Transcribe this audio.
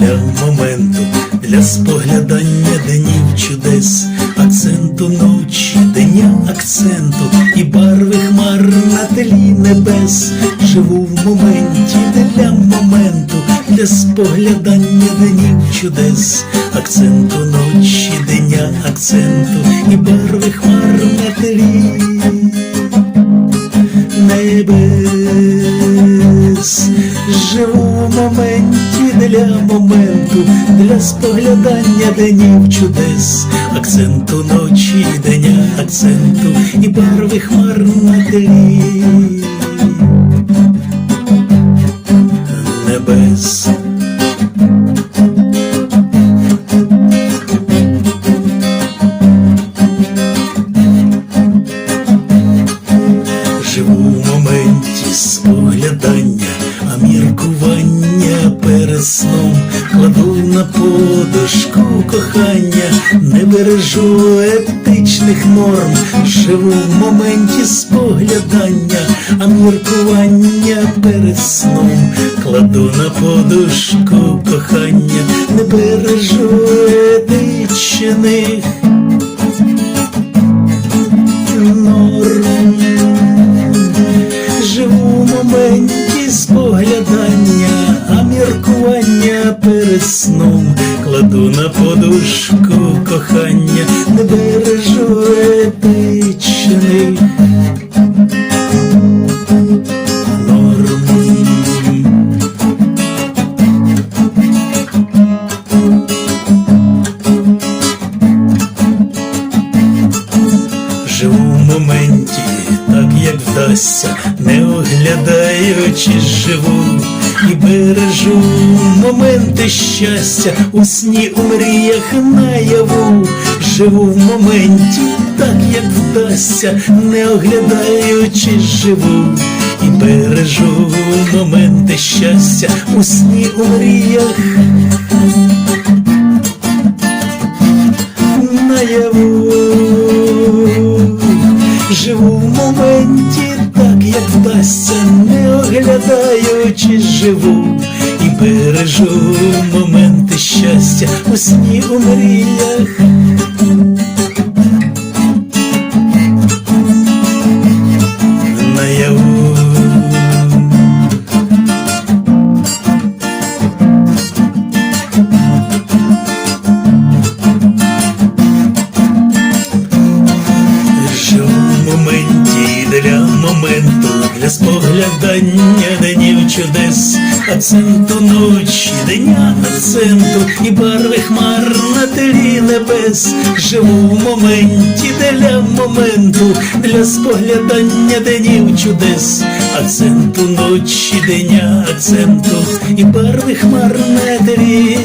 для моменту, для споглядання днів чудес, акценту ночі, дня акценту і барви хмар на тлі небес. Живу в моменті для моменту, для споглядання днів чудес, акценту ночі, дня акценту і барви хмар на тлі небес, живу для моменту, для споглядання денів чудес, акценту ночі, дня акценту і барви хмар на тлі на подушку кохання, не бережу етичних норм, живу в моменті споглядання, а міркування перед сном. Кладу на подушку кохання, не бережу етичних норм. Живу в моменті споглядання, сном. Кладу на подушку кохання, не бережу етичних норм. Живу в моменті, так як вдасться, не оглядаючись живу і бережу моменти щастя у сні, у мріях наяву. Живу в моменті, так як вдасться, не оглядаючись живу і бережу моменти щастя у сні, у мріях наяву. Живу оглядаючись живу і бережу моменти щастя у сні у мріях. Моменті для моменту, для споглядання днів чудес, акценту ночі, дня акценту і барви хмар на тлі небес. Живу в моменті для моменту, для споглядання днів чудес, акценту ночі, дня акценту і барви хмар на тлі